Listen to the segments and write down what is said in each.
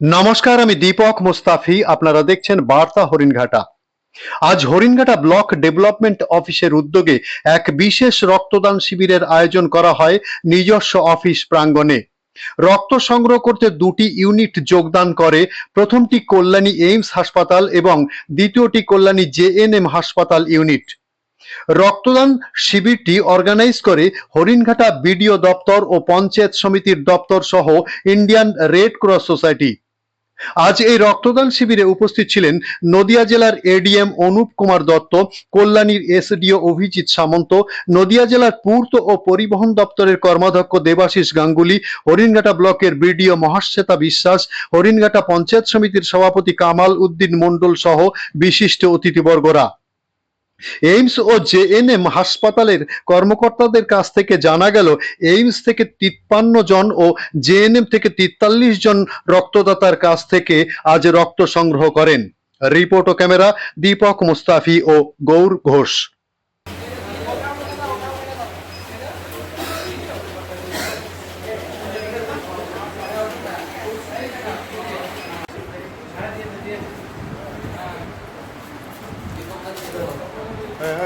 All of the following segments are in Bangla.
নমস্কার, আমি দীপক মুস্তাফি। আপনারা দেখছেন বার্তা হরিণঘাটা। আজ হরিণঘাটা ব্লক ডেভেলপমেন্ট অফিসের উদ্যোগে এক বিশেষ রক্তদান শিবিরের আয়োজন করা হয় নিজস্ব অফিস প্রাঙ্গণে। রক্ত সংগ্রহ করতে দুটি ইউনিট যোগদান করে, প্রথমটি কল্যাণী এইমস হাসপাতাল এবং দ্বিতীয়টি কল্যাণী জেএনএম হাসপাতাল ইউনিট। রক্তদান শিবিরটি অর্গানাইজ করে হরিণঘাটা বিডিও দপ্তর ও পঞ্চায়েত সমিতির দপ্তর সহ ইন্ডিয়ান রেড ক্রস সোসাইটি। আজ এই রক্তদান শিবিরে উপস্থিত ছিলেন নদিয়া জেলার এডিএম অনুপ কুমার দত্ত, কল্যাণীর এসডিও অভিজিৎ সামন্ত, নদিয়া জেলার পূর্ত ও পরিবহন দপ্তরের কর্মাধ্যক্ষ দেবাশিস গাঙ্গুলি, হরিণঘাটা ব্লকের বিডিও মহাশ্বেতা বিশ্বাস, হরিণঘাটা পঞ্চায়েত সমিতির সভাপতি কামাল উদ্দিন মণ্ডল সহ বিশিষ্ট অতিথিবর্গরা। এইমস ও জেএনএম হাসপাতালের কর্মকর্তাদের কাছ থেকে জানা গেল, এইমস থেকে তিপ্পান্ন জন ও জেএনএম থেকে তেতাল্লিশ জন রক্তদাতার কাছ থেকে আজ রক্ত সংগ্রহ করেন। রিপোর্ট ও ক্যামেরা দীপক মুস্তাফি ও গৌর ঘোষ।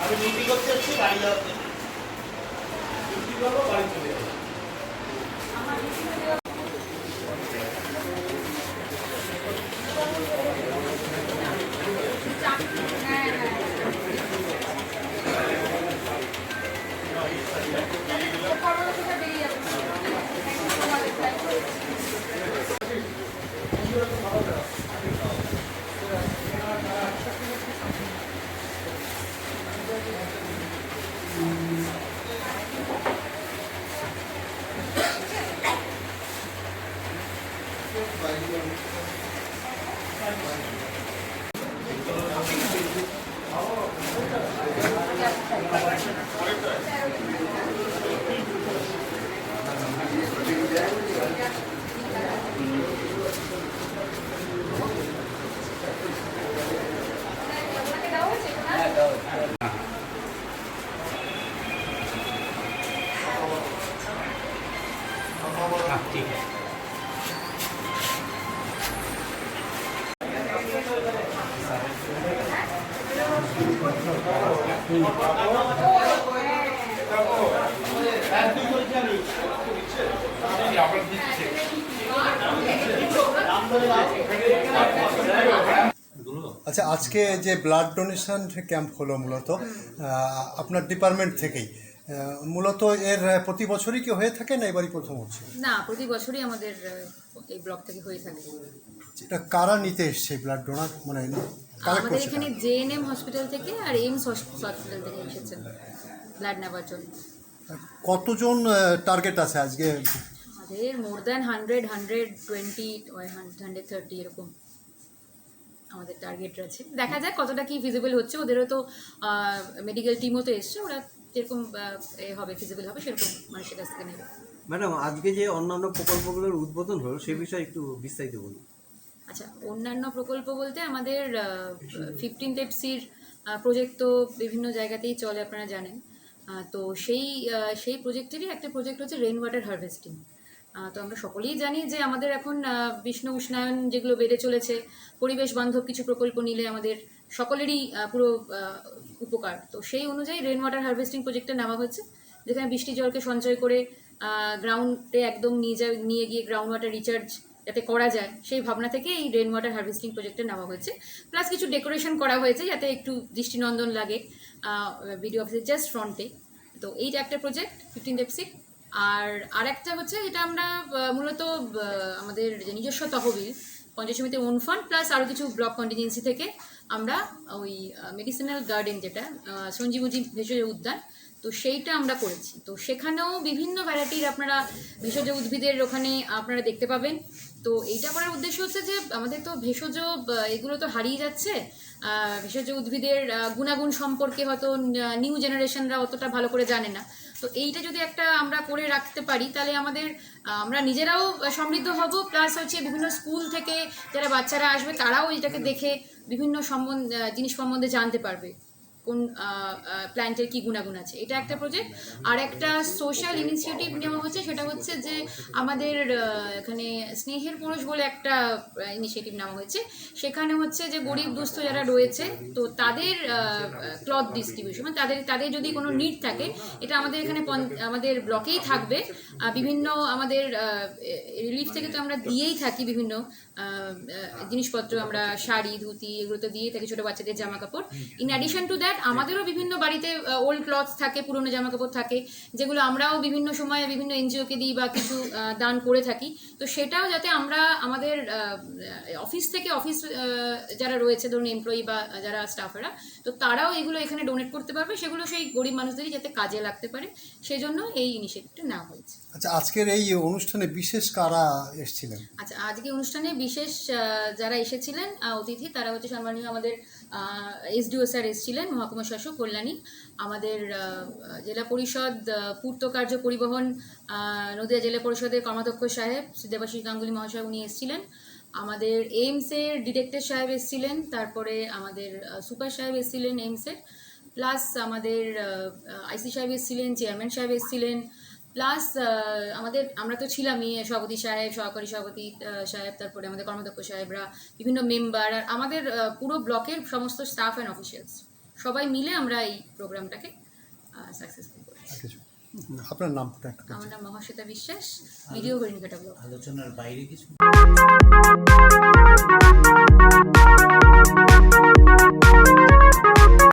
আমি ডিউটি করতে যাব। আচ্ছা আজকে যে ব্লাড ডোনেশন ক্যাম্প হলো মূলত আপনার ডিপার্টমেন্ট থেকেই মূলত এর প্রতি বছরই কি হয়ে থাকে না এবারই প্রথম হচ্ছে? না প্রতি বছরই আমাদের এই ব্লক থেকে হয়ে থাকে। এটা কারা নিতে এসছে ব্লাড ডোনার মানে আমাদের এখানে? জেএনএম হসপিটাল থেকে আর এইমস হসপিটাল থেকে এসেছেন ব্লাড নেওয়ার জন্য। কতজন টার্গেট আছে আজকে? আমাদের more than hundred hundred twenty hundred thirty এরকম আমাদের টার্গেট আছে। দেখা যাক কতটা কি ফিজিবল হচ্ছে। ওদেরও তো মেডিকেল টিমও তো এসছে। ওরা যেরকম আহ, এ হবে ফিজিবল হবে সেরকম মানুষের কাছ থেকে নেবে। ম্যাডাম আজকে যে অন্যান্য প্রকল্পগুলোর উদ্বোধন হলো সে বিষয়ে একটু বিস্তারিত বলুন। আচ্ছা অন্যান্য প্রকল্প বলতে আমাদের ফিফটিন এফসির প্রজেক্ট তো বিভিন্ন জায়গাতেই চলে আপনারা জানেন। তো সেই সেই প্রজেক্টেরই একটা প্রজেক্ট হচ্ছে রেন ওয়াটার হারভেস্টিং তো আমরা সকলেই জানি যে আমাদের এখন বিষ্ণু উষ্ণায়ন যেগুলো বেড়ে চলেছে, পরিবেশ বান্ধব কিছু প্রকল্প নিলে আমাদের সকলেরই পুরো উপকার। তো সেই অনুযায়ী রেন ওয়াটার হারভেস্টিং প্রজেক্টটা নেওয়া হচ্ছে যেখানে বৃষ্টি, জলকে সঞ্চয় করে গ্রাউন্ডে একদম নিয়ে যা নিয়ে গিয়ে গ্রাউন্ড ওয়াটার রিচার্জ যাতে করা যায় সেই ভাবনা থেকে এই রেন ওয়াটার হারভেস্টিং প্রজেক্টটা নেওয়া হয়েছে। প্লাস কিছু ডেকোরেশন করা হয়েছে যাতে একটু দৃষ্টিনন্দন লাগে বিডিও অফিসের জাস্ট ফ্রন্টে তো এইটা একটা প্রজেক্ট ফিফটিন এফসি আর আরেকটা হচ্ছে এটা আমরা মূলত আমাদের যে নিজস্ব তহবিল পঞ্চায়েত সমিতির ওন ফান্ড প্লাস আরও কিছু ব্লক কন্টিজেন্সি থেকে আমরা ওই মেডিসিনাল গার্ডেন যেটা আহ, সঞ্জীবনী ভেষজ উদ্যান তো সেইটা আমরা করেছি। তো সেখানেও বিভিন্ন ভ্যারাইটির আপনারা ভেষজ উদ্ভিদের ওখানে আপনারা দেখতে পাবেন। তো এইটা করার উদ্দেশ্য হচ্ছে যে, আমাদের তো ভেষজ এগুলো তো হারিয়ে যাচ্ছে। ভেষজ উদ্ভিদের গুণাগুণ সম্পর্কে হয়তো নিউ জেনারেশনরা অতটা ভালো করে জানে না। তো এইটা যদি একটা আমরা করে রাখতে পারি, তাহলে আমাদের আমরা নিজেরাও সমৃদ্ধ হব। প্লাস হচ্ছে বিভিন্ন স্কুল থেকে যারা বাচ্চারা আসবে, তারাও এটাকে দেখে বিভিন্ন সম্বন্ধে জিনিস সম্বন্ধে জানতে পারবে। কোন প্ল্যান্টের কি গুণাগুণ আছে? এটা একটা প্রজেক্ট আর একটা সোশ্যাল ইনিশিয়েটিভ নেওয়া হচ্ছে, সেটা হচ্ছে যে আমাদের এখানে স্নেহের পুরুষ বলে একটা ইনিশিয়েটিভ নেওয়া হয়েছে। সেখানে হচ্ছে যে গরিব, দুস্থ যারা রয়েছে, তো তাদের ক্লথ ডিস্ট্রিবিউশন মানে তাদের তাদের যদি কোনো নিড থাকে, এটা আমাদের এখানে আমাদের ব্লকেই থাকবে। বিভিন্ন আমাদের রিলিফ থেকে তো আমরা দিয়েই থাকি বিভিন্ন জিনিসপত্র, আমরা শাড়ি, ধুতি, এগুলো তো দিয়েই থাকি ছোটো বাচ্চাদের জামা কাপড়। ইন অ্যাডিশন টু দ্যাট আমাদেরও বিভিন্ন বাড়িতে ওল্ড ক্লথ থাকে পুরনো জামা কাপড় থাকে যেগুলো আমরাও বিভিন্ন সময় বিভিন্ন এনজিওকে দিই বা কিছু দান করে থাকি। তো সেটাও যাতে আমরা আমাদের অফিস থেকে অফিস যারা রয়েছে ধরুন এমপ্লয়ি বা যারা স্টাফেরা তো তারাও এগুলো এখানে ডোনেট করতে পারবে। সেগুলো সেই গরিব মানুষদেরই যাতে কাজে লাগতে পারে। সেজন্য এই ইনিশিয়েটিভটা নেওয়া হয়েছে। আচ্ছা আজকের এই অনুষ্ঠানে বিশেষ কারা এসেছিলেন? আচ্ছা আজকে অনুষ্ঠানে বিশেষ যারা এসেছিলেন অতিথি তারা হচ্ছে সম্মানীয় আমাদের এসডিও স্যার এসেছিলেন, মহকুমা শাসক কল্যাণী। আমাদের জেলা পরিষদ পূর্ত কার্য পরিবহন নদিয়া জেলা পরিষদের কর্মাধ্যক্ষ সাহেব দেবাশিস গাঙ্গুলি মহাশয় উনি এসেছিলেন। আমাদের এইমসের ডিরেক্টর সাহেব এসেছিলেন, তারপরে আমাদের সুপার সাহেব এসেছিলেন এইমসের প্লাস আমাদের আইসি সাহেব এসেছিলেন, চেয়ারম্যান সাহেব এসেছিলেন। প্লাস আমাদের আমরা তো ছিলামই সভাপতি সাহেব সহকারী সভাপতি সাহেব তারপরে আমাদের কর্মাধ্যক্ষ সাহেবরা বিভিন্ন মেম্বার আর আমাদের আহ, পুরো ব্লকের সমস্ত স্টাফ অ্যান্ড অফিসিয়ালস সবাই মিলে আমরা এই প্রোগ্রামটাকে সাকসেসফুল করেছি। আপনার নামটা আমার নাম মহাশ্বেতা বিশ্বাস ভিডিও হরিণঘাটা ব্লক আলোচনার বাইরে কিছু?